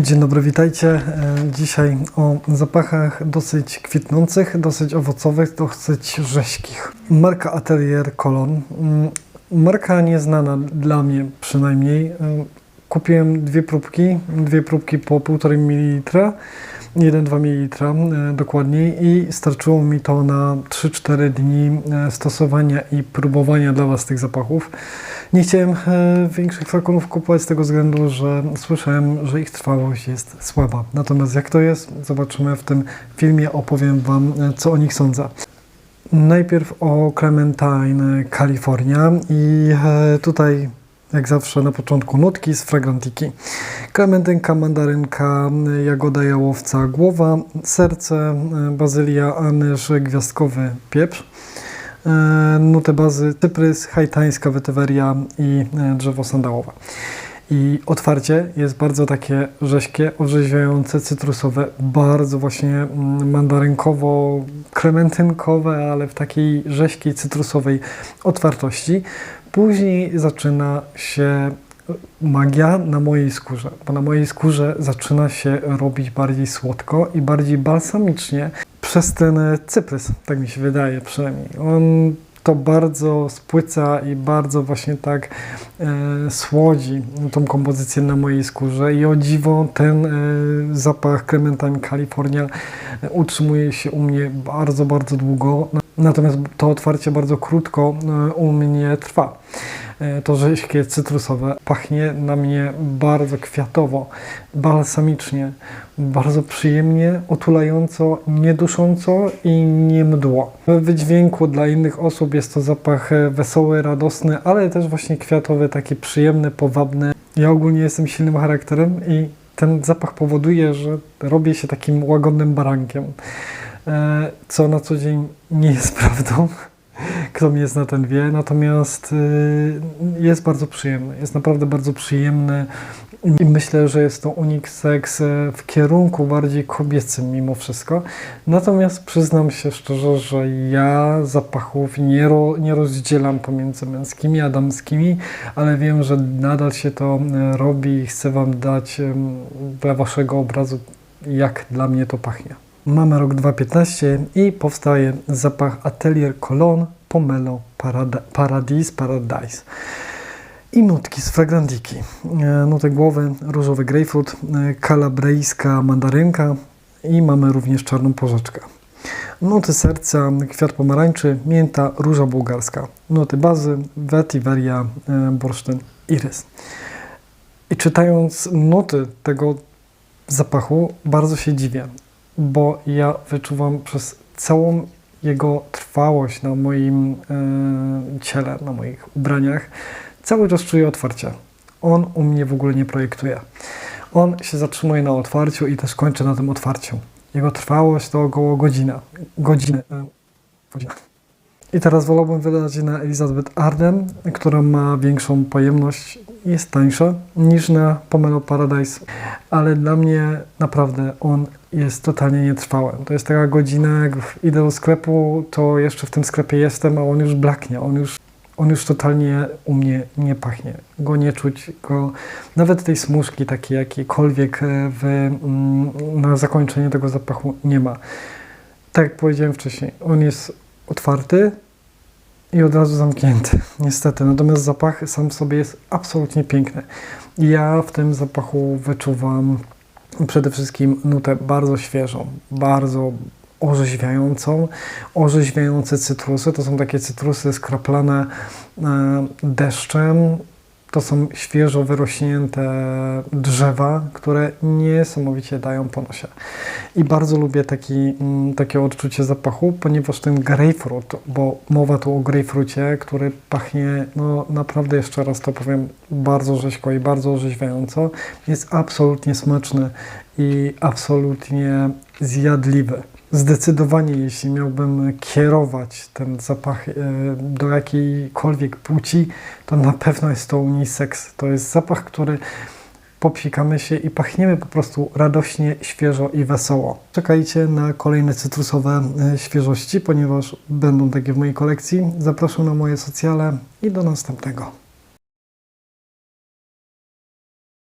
Dzień dobry, witajcie. E, Dzisiaj o zapachach dosyć kwitnących, dosyć owocowych, dosyć rześkich. Marka Atelier Cologne. Mm, Marka nieznana dla mnie przynajmniej. Kupiłem dwie próbki, dwie próbki po 1,5 ml, 1-2 ml dokładniej i starczyło mi to na 3-4 dni e, stosowania i próbowania dla Was tych zapachów. Nie chciałem e, większych flakonów kupować z tego względu, że słyszałem, że ich trwałość jest słaba. Natomiast jak to jest, zobaczymy w tym filmie, opowiem Wam, e, co o nich sądzę. Najpierw o Clementine California i tutaj jak zawsze na początku nutki z fragrantiki. Klementynka, mandarynka, jagoda jałowca, głowa, serce, bazylia, anyż, gwiazdkowy pieprz. E, Nuty bazy, cyprys, haitańska wetyweria i drzewo sandałowe. I otwarcie jest bardzo takie rześkie, orzeźwiające, cytrusowe, bardzo właśnie mm, mandarynkowo-klementynkowe, ale w takiej rześkiej, cytrusowej otwartości. Później zaczyna się magia na mojej skórze, bo na mojej skórze zaczyna się robić bardziej słodko i bardziej balsamicznie przez ten cyprys, tak mi się wydaje przynajmniej. On to bardzo spłyca i bardzo właśnie tak e, słodzi tą kompozycję na mojej skórze i o dziwo ten e, zapach Clementine California e, utrzymuje się u mnie bardzo, bardzo długo. Natomiast to otwarcie bardzo krótko e, u mnie trwa. E, To rześkie, cytrusowe pachnie na mnie bardzo kwiatowo, balsamicznie, bardzo przyjemnie, otulająco, niedusząco i nie mdło. W wydźwięku dla innych osób jest to zapach e, wesoły, radosny, ale też właśnie kwiatowy, taki przyjemny, powabny. Ja ogólnie jestem silnym charakterem i ten zapach powoduje, że robię się takim łagodnym barankiem, co na co dzień nie jest prawdą. Kto mnie zna, ten wie. Natomiast y, jest bardzo przyjemny. Jest naprawdę bardzo przyjemny i myślę, że jest to unisex y, w kierunku bardziej kobiecym mimo wszystko. Natomiast przyznam się szczerze, że ja zapachów nie, ro, nie rozdzielam pomiędzy męskimi a damskimi, ale wiem, że nadal się to y, robi i chcę Wam dać dla Waszego obrazu, jak dla mnie to pachnie. Mamy rok 2015 i powstaje zapach Atelier Cologne Pomelo Parada- Paradis Paradise. I nutki z fragrantiki. E, Nuty głowy, różowy grejpfrut, e, kalabrejska mandarynka i mamy również czarną porzeczkę. Nuty serca, kwiat pomarańczy, mięta, róża bułgarska. Nuty bazy, vetiveria, e, bursztyn, irys. I czytając nuty tego zapachu, bardzo się dziwię, bo ja wyczuwam przez całą jego trwałość na moim e, ciele, na moich ubraniach, cały czas czuję otwarcie. On u mnie w ogóle nie projektuje. On się zatrzymuje na otwarciu i też kończy na tym otwarciu. Jego trwałość to około godzina. Godziny. E, godzina. I teraz wolałbym wydać na Elizabeth Arden, która ma większą pojemność, jest tańsza niż na Pomelo Paradise, ale dla mnie naprawdę on jest totalnie nietrwały. To jest taka godzina, jak idę do sklepu, to jeszcze w tym sklepie jestem, a on już blaknie, on już, on już totalnie u mnie nie pachnie. Go nie czuć, go, nawet tej smuszki takiej jakiejkolwiek e, w, mm, na zakończenie tego zapachu nie ma. Tak jak powiedziałem wcześniej, on jest otwarty, i od razu zamknięty, niestety. Natomiast zapach sam w sobie jest absolutnie piękny. Ja w tym zapachu wyczuwam przede wszystkim nutę bardzo świeżą, bardzo orzeźwiającą, orzeźwiające cytrusy. To są takie cytrusy skraplane e, deszczem. To są świeżo wyrośnięte drzewa, które niesamowicie dają po nosie. I bardzo lubię taki, mm, takie odczucie zapachu, ponieważ ten grapefruit, bo mowa tu o grapefrucie, który pachnie, no naprawdę jeszcze raz to powiem, bardzo rzeźko i bardzo orzeźwiająco, jest absolutnie smaczny i absolutnie zjadliwy. Zdecydowanie, jeśli miałbym kierować ten zapach e, do jakiejkolwiek płci, to na pewno jest to unisex. To jest zapach, który popsikamy się i pachniemy po prostu radośnie, świeżo i wesoło. Czekajcie na kolejne cytrusowe e, świeżości, ponieważ będą takie w mojej kolekcji. Zapraszam na moje socjale i do następnego.